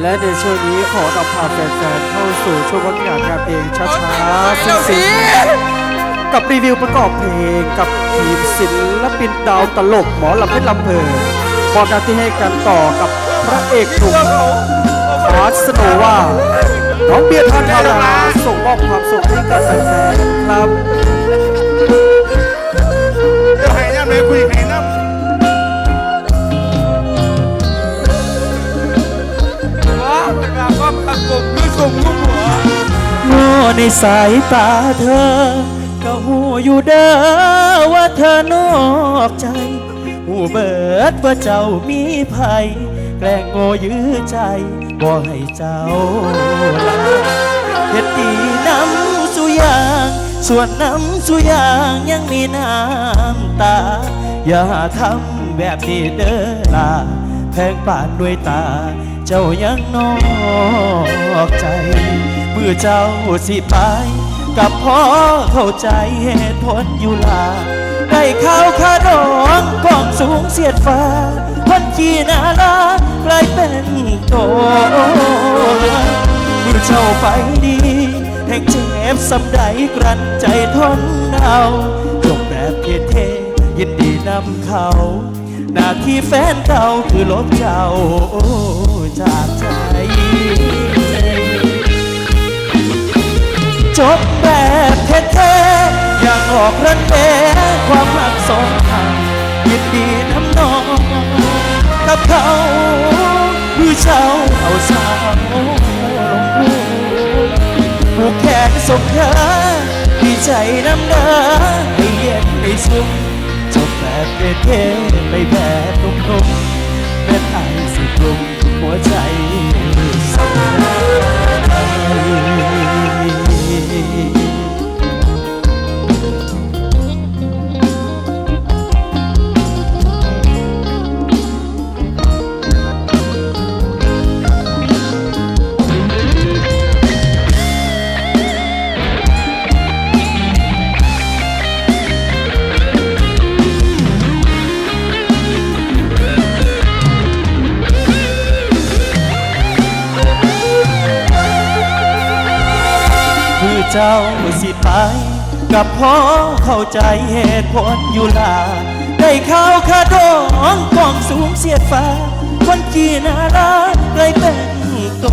และในช่วงนี้ขอนำพาแฟนๆเข้าสู่ช่วงวัฒนงานเพลงช้าๆซึ้งๆกับรีวิวประกอบเพลงกับทีมศิลปินดาวตลกหมอลำเพชรลำเพลินมอบหน้าที่ให้กันต่อกับพระเอกหนุ่มฟาสโนวาน้องเบียร์ทันธาราส่งมอบความสุขให้กับแฟนๆครับ ในสายตาเธอ ก็หูอยู่เด้อว่าเธอนอกใจ หูเบิดว่าเจ้ามีภัย แกล้งโง่ยื้อใจบ่ให้เจ้าเฮ็ดดีน้ำสุยางส่วนน้ำสุยางยังมีน้ำตา อย่าทำแบบนี้เด้อลาแพงป่านด้วยตา เจ้ายังนอกใจ มื่อเจ้าสิไป กับพ่อเข้าใจเหตุผลอยู่ลา ได้ข้าวขาดองกองสูงเสียดฟ้าคนขี่หนาลากลายเป็นโตเมื่อเจ้าไปดีแห่งเจ็บสำใดกรันใจทนเอาจบแบบเท่ๆยินดีนำเขา หน้าที่แฟนเก่าคือลบเจ้าจาก ออกรันแปความรักสองทางยินดีทำนองกับเขาคือเช่าเอาสาวลงผูกแขนส่งเธอดีใจน้ำเด้อให้เย็นให้สุขจบแบบเท่ๆไปแบบ เจ้าสิไป กับพ่อเข้าใจเหตุผลอยู่ลา ได้ข้าวขาดองกองสูงเสียดฟ้า คนขี่นาลาเลยเป็นโต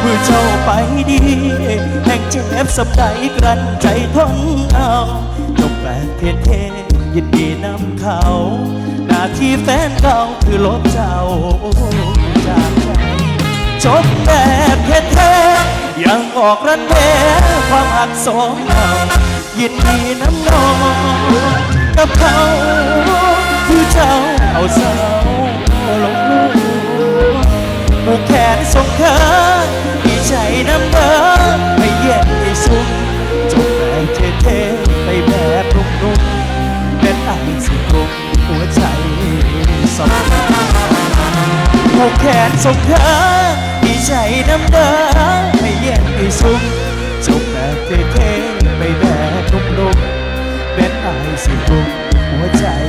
เมื่อเจ้าไปดี แห่งเจ็บสับใดกรันใจทนเอาจบแบบเท่ๆยินดีนำเขา หน้าที่แฟนเก่าคือลบเจ้าจากใจจบแบบเท่ๆ ยังออกรันแม่ความหักสองเรายินดีน้ำนองกับเขาคือเจ้าเอาเสาลงลูกผูกแขนส่งเธอดีใจน้ำเด้อให้เย็นให้สุขจบแบบเท่ๆไปแบบนุ่มๆเป็นไอสิกลมหัวใจสองผูกแขนส่งเธอดีใจน้ำเด้อ đi xuống. Chồng mẹ thế mây bé nung nung Đến ai sẽ cùng múa chạy.